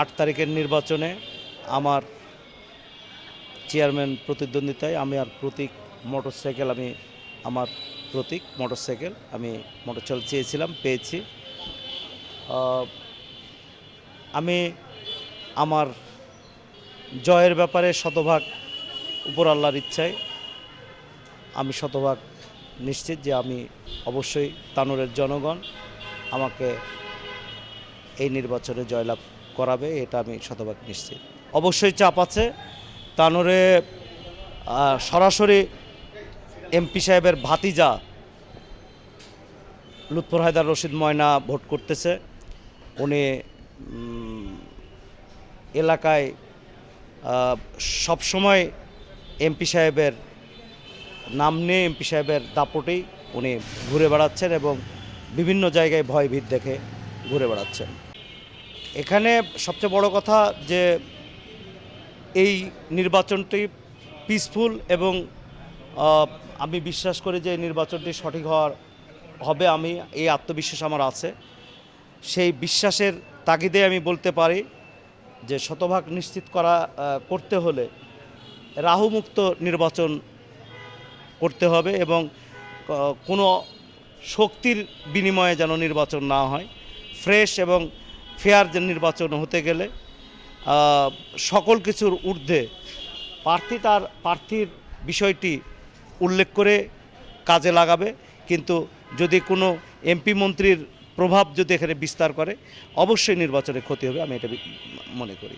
আট তারিখের নির্বাচনে আমার চেয়ারম্যান প্রতিদ্বন্দ্বিতায় আমি আর প্রতীক মোটরসাইকেল, আমি আমার প্রতীক মোটরসাইকেল, আমি মোটরসাইকেল চেয়েছিলাম, পেয়েছি। আমি আমার জয়ের ব্যাপারে শতভাগ উপর আল্লাহর ইচ্ছায় আমি শতভাগ নিশ্চিত যে আমি অবশ্যই তানোরের জনগণ আমাকে এই নির্বাচনে জয়লাভ করাবে, এটা আমি শতভাগ নিশ্চিত। অবশ্যই চাপ আছে। তানোরে সরাসরি এমপি সাহেবের ভাতিজা লুৎফর হায়দার রশিদ ময়না ভোট করতেছে। উনি এলাকায় সবসময় এমপি সাহেবের নাম নিয়ে, এমপি সাহেবের দাপটেই উনি ঘুরে বেড়াচ্ছেন এবং বিভিন্ন জায়গায় ভয় ভীত দেখে ঘুরে বেড়াচ্ছেন। এখানে সবচেয়ে বড় কথা যে এই নির্বাচনটি পিসফুল এবং আমি বিশ্বাস করি যে নির্বাচনটি সঠিক হওয়ার, হবে আমি, এই আত্মবিশ্বাস আমার আছে। সেই বিশ্বাসের তাগিদে আমি বলতে পারি যে শতভাগ নিশ্চিত করা করতে হলে রাহুমুক্ত নির্বাচন করতে হবে এবং কোনো শক্তির বিনিময়ে যেন নির্বাচন না হয়। ফ্রেশ এবং ফেয়ার যে নির্বাচন হতে গেলে সকল কিছুর ঊর্ধ্বে প্রার্থী তার প্রার্থীর বিষয়টি উল্লেখ করে কাজে লাগাবে। কিন্তু যদি কোনো এমপি মন্ত্রীর প্রভাব যদি এখানে বিস্তার করে, অবশ্যই নির্বাচনে ক্ষতি হবে, আমি এটা মনে করি।